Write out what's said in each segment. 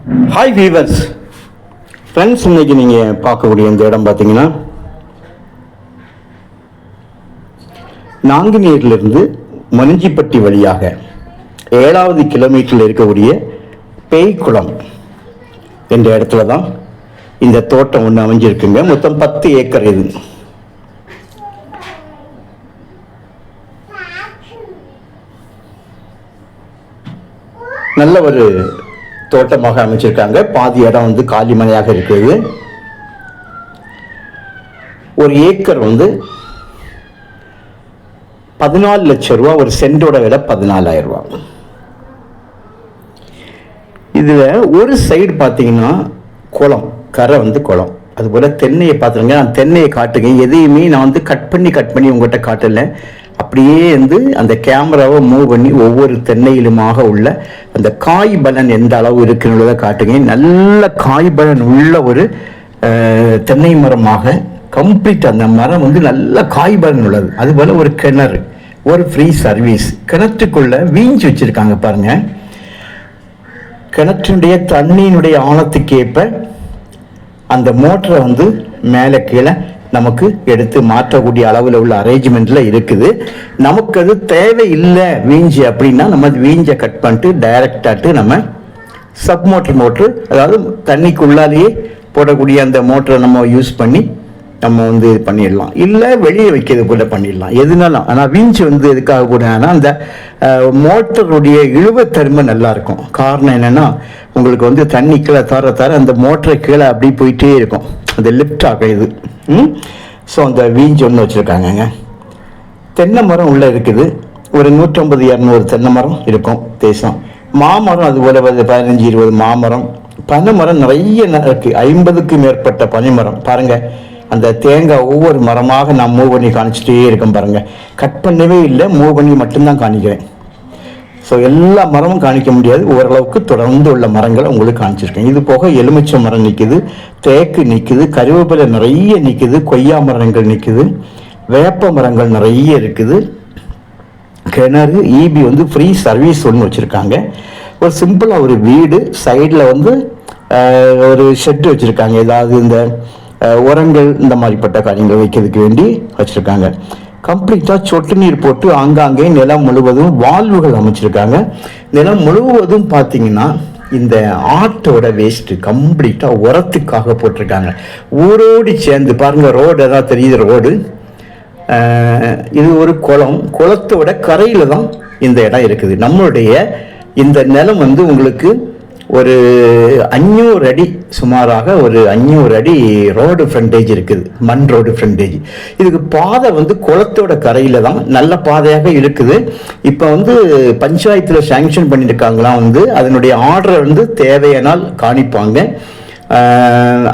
Hi viewers friends இன்னைக்கு நீங்கள் பார்க்கக்கூடிய இந்த இடம் பார்த்தீங்கன்னா நாங்குநேரிலிருந்து மணிஞ்சிப்பட்டி வழியாக ஏழாவது கிலோமீட்டரில் இருக்கக்கூடிய பேய்க்குளம் என்ற இடத்துல தான் இந்த தோட்டம் ஒன்று அமைஞ்சிருக்குங்க. மொத்தம் பத்து ஏக்கர் இது. நல்ல ஒரு தோட்டமாக அமைச்சிருக்காங்க. பாதி இடம் வந்து காலி மனையாக இருக்குது ஒரு ஏக்கர் வந்து பதினாலு லட்சம் ரூபா ஒரு சென்டோட விலை பதினாலாயிரம் ரூபா. இதில் ஒரு சைடு பார்த்தீங்கன்னா குளம் கரை வந்து குளம். அதுபோல் தென்னையை பார்த்துருங்க நான் தென்னையை காட்டுங்க எதையுமே நான் வந்து கட் பண்ணி கட் பண்ணி உங்கள்கிட்ட காட்டலை. அப்படியே வந்து அந்த கேமராவை மூவ் பண்ணி ஒவ்வொரு தென்னையிலுமாக உள்ள அந்த காய் பலன் எந்த அளவு இருக்குன்றதை காட்டுங்க. நல்ல காய் பலன் உள்ள ஒரு தென்னை மரமாக கம்ப்ளீட் அந்த மரம் வந்து நல்ல காய் பலன் உள்ளது. அதுபோல் ஒரு கிணறு ஒரு ஃப்ரீ சர்வீஸ் கிணற்றுக்குள்ள வீஞ்சு வச்சுருக்காங்க பாருங்கள் கிணற்றினுடைய தண்ணியினுடைய ஆழத்துக்கேற்ப அந்த மோட்டரை வந்து மேலே கீழே நமக்கு எடுத்து மாற்றக்கூடிய அளவில் உள்ள அரேஞ்ச்மெண்ட்டில் இருக்குது. நமக்கு அது தேவை இல்லை வீஞ்சு அப்படின்னா நம்ம அது வீஞ்சை கட் பண்ணிட்டு டைரக்டாட்டு நம்ம சப் மோட்டர் மோட்ரு அதாவது தண்ணிக்குள்ளாலேயே போடக்கூடிய அந்த மோட்டரை நம்ம யூஸ் பண்ணி நம்ம வந்து இது பண்ணிடலாம். இல்லை வெளியே வைக்கிறது கூட பண்ணிடலாம். எதுனாலும். ஆனால் வீஞ்சு வந்து எதுக்காக போடுறாங்கன்னா அந்த மோட்டருடைய இழுவத்தருமை நல்லாயிருக்கும். காரணம் என்னன்னா உங்களுக்கு வந்து தண்ணி கீழே தர தர அந்த மோட்டரை கீழே அப்படி போயிட்டே இருக்கும். அந்த லிஃப்ட் ஆக இது. ஸோ அந்த வீஞ்சு ஒன்று வச்சுருக்காங்கங்க. தென்னை மரம் உள்ளே இருக்குது. ஒரு நூற்றம்பது இரநூறு தென்னை மரம் இருக்கும் தேசம். மாமரம் அது போல் பதினஞ்சு இருபது மாமரம். பனைமரம் நிறைய இருக்குது ஐம்பதுக்கு மேற்பட்ட பனைமரம். பாருங்கள் அந்த தேங்காய் ஒவ்வொரு மரமாக நான் மூவ் பண்ணி காணிச்சிட்டே இருக்கேன் பாருங்க. கட் பண்ணவே இல்லை மூவ் பண்ணி மட்டும்தான் காணிக்கிறேன் ஸோ எல்லா மரமும் காணிக்க முடியாது. ஓரளவுக்கு தொடர்ந்து உள்ள மரங்களை உங்களுக்கு காமிச்சிருக்கேன். இது போக எலுமிச்சை மரம் நிற்குது தேக்கு நிற்குது கருவேப்பிலை நிறைய நிற்குது கொய்யா மரங்கள் நிற்குது வேப்ப மரங்கள் நிறைய இருக்குது. கிணறு ஈபி வந்து ஃப்ரீ சர்வீஸ் ஒன்று வச்சுருக்காங்க. ஒரு சிம்பிளாக ஒரு வீடு சைடில் வந்து ஒரு ஷெட்டு வச்சுருக்காங்க. ஏதாவது இந்த உரங்கள் இந்த மாதிரிப்பட்ட காரியங்கள் வைக்கிறதுக்கு வேண்டி வச்சுருக்காங்க. கம்ப்ளீட்டாக சொட்டு நீர் போட்டு ஆங்காங்கே நிலம் முழுவதும் வால்வுகள் அமைச்சிருக்காங்க. நிலம் முழுவதும் பார்த்தீங்கன்னா இந்த ஆட்டோட வேஸ்ட்டு கம்ப்ளீட்டாக உரத்துக்காக போட்டிருக்காங்க. ஊரோடு சேர்ந்து பாருங்கள் ரோடு எதாவது தெரியுது ரோடு இது ஒரு குளம். குளத்தோட கரையில் தான் இந்த இடம் இருக்குது. நம்மளுடைய இந்த நிலம் வந்து உங்களுக்கு ஒரு அஞ்சூறு அடி சுமாராக ஒரு அஞ்சூறு அடி ரோடு ஃப்ரண்டேஜ் இருக்குது. மண் ரோடு ஃப்ரண்டேஜ் இதுக்கு பாதை வந்து குளத்தோட கரையில் தான் நல்ல பாதையாக இருக்குது. இப்போ வந்து பஞ்சாயத்தில் சேங்ஷன் பண்ணியிருக்காங்களாம் வந்து அதனுடைய ஆர்டரை வந்து தேவையானால் காணிப்பாங்க.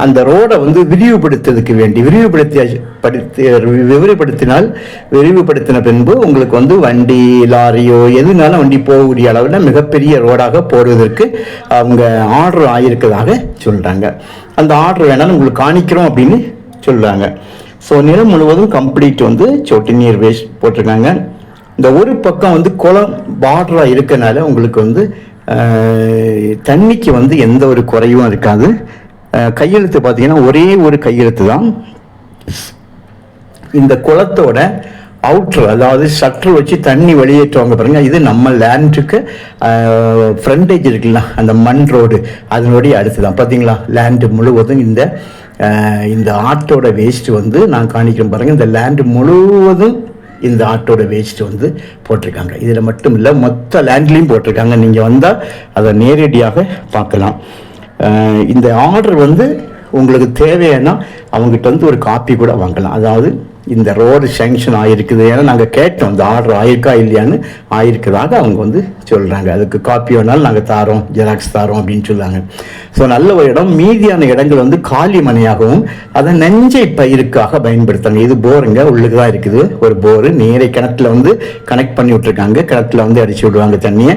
அந்த ரோடை வந்து விரிவுபடுத்துறதுக்கு வேண்டி விரிவுபடுத்தி படுத்தி விரிவுபடுத்தினால் விரிவுபடுத்தின பின்பு உங்களுக்கு வந்து வண்டி லாரியோ எதுனாலும் வண்டி போகக்கூடிய அளவில் மிகப்பெரிய ரோடாக போடுவதற்கு அவங்க ஆர்டர் ஆகியிருக்கிறதாக சொல்கிறாங்க அந்த ஆர்டர் வேணாலும் உங்களுக்கு காணிக்கிறோம் அப்படின்னு சொல்கிறாங்க ஸோ நிலம் முழுவதும் கம்ப்ளீட் வந்து சொட்டு நீர் வேஸ்ட் போட்டிருக்காங்க. இந்த ஒரு பக்கம் வந்து குளம் பார்டராக இருக்கனால உங்களுக்கு வந்து தண்ணிக்கு வந்து எந்த ஒரு குறையும் இருக்காது. கையெழுத்து பார்த்தீங்கன்னா ஒரே ஒரு கையெழுத்து தான். இந்த குளத்தோட அவுட்ரு அதாவது ஷட்டர் வச்சு தண்ணி வெளியேற்றுவாங்க பாருங்கள் இது நம்ம லேண்டுக்கு ஃப்ரண்டேஜ் இருக்குல்ல அந்த மண் ரோடு அதனுடைய அடுத்து தான். பார்த்தீங்களா? லேண்டு முழுவதும் இந்த இந்த ஆட்டோட வேஸ்ட் வந்து நான் காணிக்கிறேன் பாருங்கள் இந்த லேண்டு முழுவதும் இந்த ஆட்டோட வேஸ்ட் வந்து போட்டிருக்காங்க. இதில் மட்டும் இல்லை மொத்த லேண்ட்லேயும் போட்டிருக்காங்க. நீங்கள் வந்தால் அதை நேரடியாக பார்க்கலாம். இந்த ஆர்டர் வந்து உங்களுக்கு தேவையானா அவங்ககிட்ட வந்து ஒரு காப்பி கூட வாங்கலாம். அதாவது இந்த ரோடு சேங்ஷன் ஆகிருக்குது ஏன்னா நாங்கள் கேட்டோம் இந்த ஆர்டர் ஆயிருக்கா இல்லையான்னு ஆயிருக்கிறதாக அவங்க வந்து சொல்கிறாங்க அதுக்கு காப்பி வேணாலும் நாங்கள் தாரோம் ஜெராக்ஸ் தாரோம் அப்படின்னு சொல்லுவாங்க ஸோ நல்ல ஒரு இடம். மீதியான இடங்கள் வந்து காலி மனையாகவும் அதை நெஞ்சை பயிருக்காக பயன்படுத்தணும். இது போருங்க உள்ளுக்கு தான் இருக்குது. ஒரு போரு நேரே கிணத்துல வந்து கனெக்ட் பண்ணி விட்ருக்காங்க கிணத்துல வந்து அடிச்சு விடுவாங்க தண்ணியை.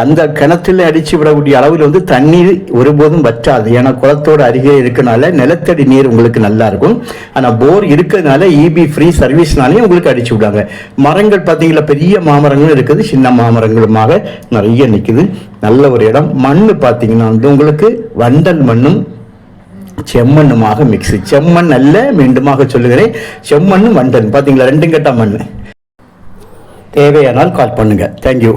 அந்த கிணத்துல அடித்து விடக்கூடிய அளவில் வந்து தண்ணீர் ஒருபோதும் வற்றாது. ஏன்னா குளத்தோட அருகே இருக்கனால நிலத்தடி நீர் உங்களுக்கு நல்லா இருக்கும். ஆனால் போர் இருக்கிறதுனால இபி ஃப்ரீ சர்வீஸ்னாலே உங்களுக்கு அடிச்சு விடுவாங்க. மரங்கள் பார்த்தீங்களா பெரிய மாமரங்களும் இருக்குது. சின்ன மாமரங்களுமாக நிறைய நிற்குது நல்ல ஒரு இடம். மண் பார்த்தீங்கன்னா வந்து உங்களுக்கு வண்டல் மண்ணும் செம்மண்ணுமாக மிக்ஸு செம்மண் அல்ல மீண்டுமாக சொல்லுகிறேன். செம்மண்ணும் வண்டன் பார்த்தீங்களா ரெண்டும் கட்ட மண் தேவையானால் கால் பண்ணுங்க. தேங்க்யூ